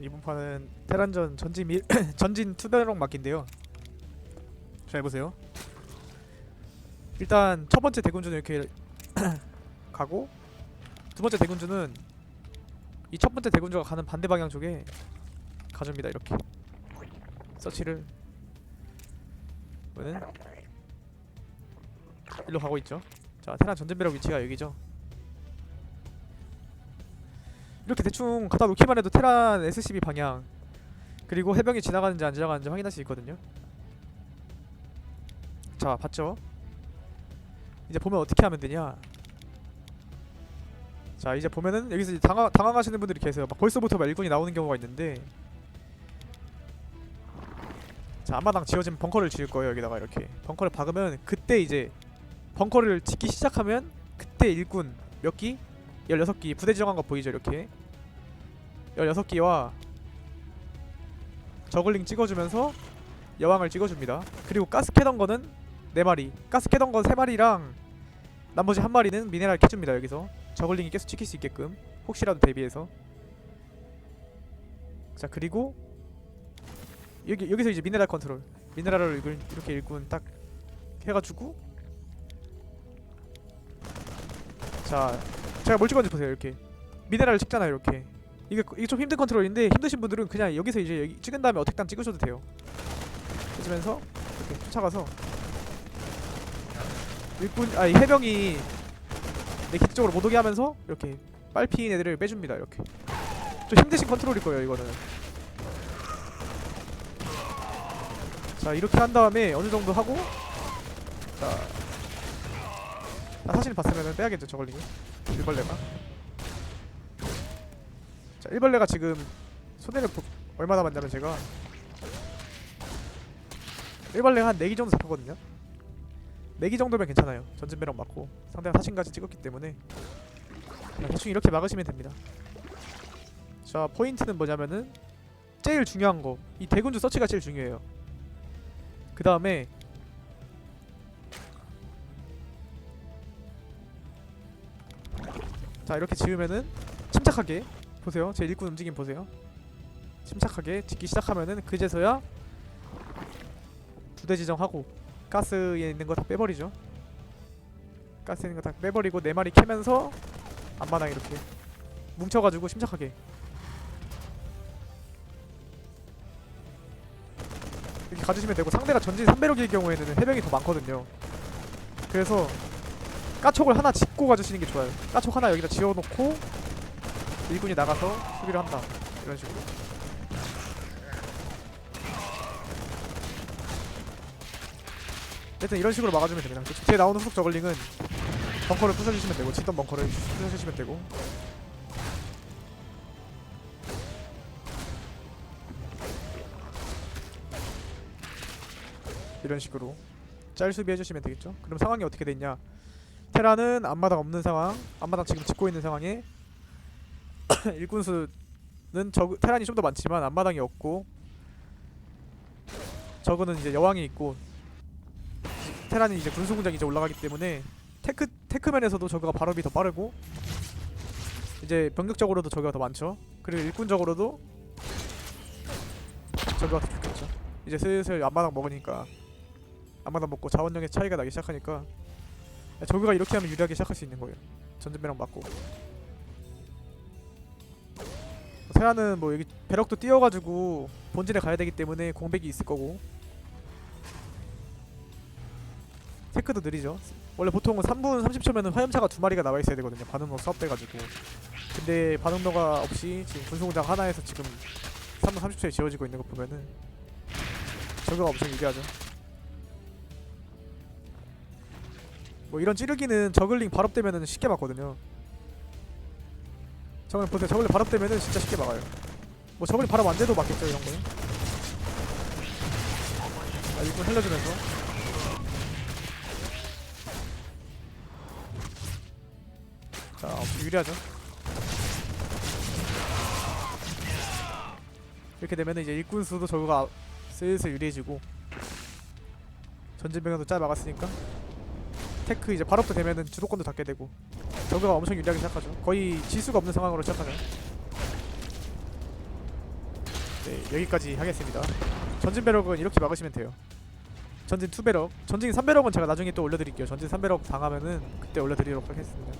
이번 판은 테란전 전진 미, 전진 투배럭 막기인데요. 잘 보세요. 일단 첫 번째 대군주는 이렇게 가고 두 번째 대군주는 이 첫 번째 대군주가 가는 반대 방향 쪽에 가줍니다. 이렇게 서치를 보면 일로 가고 있죠. 자 테란 전진배럭 위치가 여기죠. 이렇게 대충 갖다 놓기만 해도 테란 SCB 방향 그리고 해병이 지나가는지 안 지나가는지 확인할 수 있거든요. 자 봤죠? 이제 보면 어떻게 하면 되냐? 자 이제 보면은 여기서 이제 당황, 당황하시는 분들이 계세요. 막 벌써부터 막 일꾼이 나오는 경우가 있는데 자 앞마당 지어진 벙커를 지을 거예요 여기다가 이렇게 벙커를 박으면 그때 이제 벙커를 짓기 시작하면 그때 일꾼 몇 기? 16기 부대 지정한 거 보이죠 이렇게? 16기와 저글링 찍어주면서 여왕을 찍어줍니다. 그리고 가스 캐던 거는 4마리. 가스 캐던 거 3마리랑 나머지 한 마리는 미네랄 캐줍니다 여기서. 저글링이 계속 찍힐 수 있게끔. 혹시라도 대비해서. 자 그리고 여기 여기서 이제 미네랄 컨트롤. 미네랄을 이렇게 일꾼 딱 해가지고. 자 제가 뭘 찍었는지 보세요 이렇게. 미네랄을 찍잖아요 이렇게. 이게 이게 좀 힘든 컨트롤인데 힘드신 분들은 그냥 여기서 이제 여기 찍은 다음에 어택당 찍으셔도 돼요. 찍으면서 이렇게 쫓아가서 일꾼 아이 해병이 내 기지 쪽으로 못 오게 하면서 이렇게 빨피인 애들을 빼줍니다 이렇게. 좀 힘드신 컨트롤일 거예요 이거는. 자 이렇게 한 다음에 어느 정도 하고 자 아, 사실 봤으면 빼야겠죠 저걸링을 일벌레가? 자 일벌레가 지금 손해를 보, 얼마 남았냐면 제가 일벌레가 한 4기 정도 잡혔거든요? 4기 정도면 괜찮아요. 전진배럭 맞고 상대가 사신까지 찍었기 때문에 그냥 대충 이렇게 막으시면 됩니다. 자 포인트는 뭐냐면은 제일 중요한 거. 이 대군주 서치가 제일 중요해요. 그 다음에 자 이렇게 지으면은 침착하게 보세요. 제 일꾼 움직임 보세요. 침착하게 짓기 시작하면은 그제서야 부대 지정하고 가스에 있는 거 다 빼버리죠. 가스에 있는 거 다 빼버리고 네 마리 캐면서 앞마당 이렇게 뭉쳐가지고 침착하게. 이렇게 가주시면 되고 상대가 전진 3배럭일 경우에는 해병이 더 많거든요. 그래서 까촉을 하나 짓고 가주시는 게 좋아요. 까촉 하나 여기다 지어놓고 일꾼이 나가서 수비를 한다. 이런 식으로. 일단 이런 식으로 막아주면 됩니다. 뒤에 나오는 후속 저글링은 벙커를 부숴주시면 되고 짓던 벙커를 부숴주시면 되고. 이런 식으로. 짤 수비해주시면 되겠죠? 그럼 상황이 어떻게 됐냐 테라는 앞마당 없는 상황 앞마당 지금 짓고 있는 상황에 일꾼수는 저 테란이 좀 더 많지만 앞마당이 없고 저거는 이제 여왕이 있고 테란이 이제 군수공장이 이제 올라가기 때문에 테크 테크면에서도 저거가 발업이 더 빠르고 이제 병력적으로도 저거가 더 많죠. 그리고 일꾼적으로도 저거가 더 좋겠죠. 이제 슬슬 앞마당 먹으니까 앞마당 먹고 자원력의 차이가 나기 시작하니까 저거가 이렇게 하면 유리하게 시작할 수 있는 거예요. 전진배랑 맞고. 세아는 뭐 여기 배럭도 띄워가지고 본진에 가야 되기 때문에 공백이 있을 거고 테크도 느리죠. 원래 보통은 3분 30초면은 화염차가 두 마리가 나와 있어야 되거든요. 반응로 수업돼가지고. 근데 반응로가 없이 지금 군수공장 하나에서 지금 3분 30초에 지어지고 있는 거 보면은 저거가 엄청 유리하죠. 뭐 이런 찌르기는 저글링 발업 되면은 쉽게 막거든요. 저글링 보세요. 저글링 발업 되면은 진짜 쉽게 막아요. 뭐 저글링 발업 안 돼도 막겠죠 이런 거는. 아 이거 살려주면서. 자, 엄청 유리하죠. 이렇게 되면 이제 일꾼 수도 저거가 슬슬 유리해지고 전진 병력도 잘 막았으니까 테크 이제 발업도 되면은 주도권도 닫게 되고 저거가 엄청 유리하게 시작하죠. 거의 질 수가 없는 상황으로 시작하죠. 네 여기까지 하겠습니다 전진 배럭은 이렇게 막으시면 돼요 전진 2배럭 전진 3배럭은 제가 나중에 또 올려드릴게요 전진 3배럭 당하면은 그때 올려드리도록 하겠습니다